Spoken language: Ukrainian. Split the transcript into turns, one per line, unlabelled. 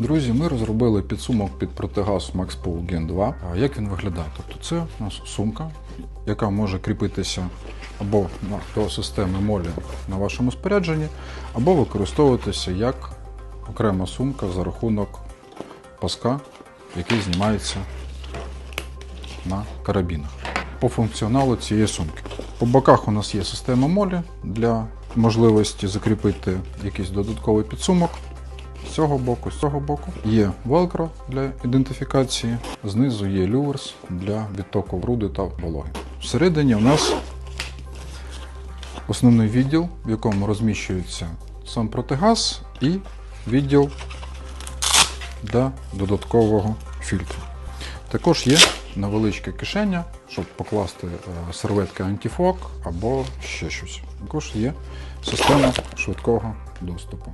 Друзі, ми розробили підсумок під протигаз MaxPool Gen 2. А Як він виглядає? Тобто це у нас сумка, яка може кріпитися або до системи молі на вашому спорядженні, або використовуватися як окрема сумка за рахунок паска, який знімається на карабінах. По функціоналу цієї сумки. По боках у нас є система молі для можливості закріпити якийсь додатковий підсумок. З цього боку, з цього боку є велкро для ідентифікації, знизу є люверс для відтоку бруди та вологи. Всередині у нас основний відділ, в якому розміщується сам протигаз і відділ для додаткового фільтру. Також є невеличке кишеня, щоб покласти е, серветки антифок або ще щось. Також є система швидкого доступу.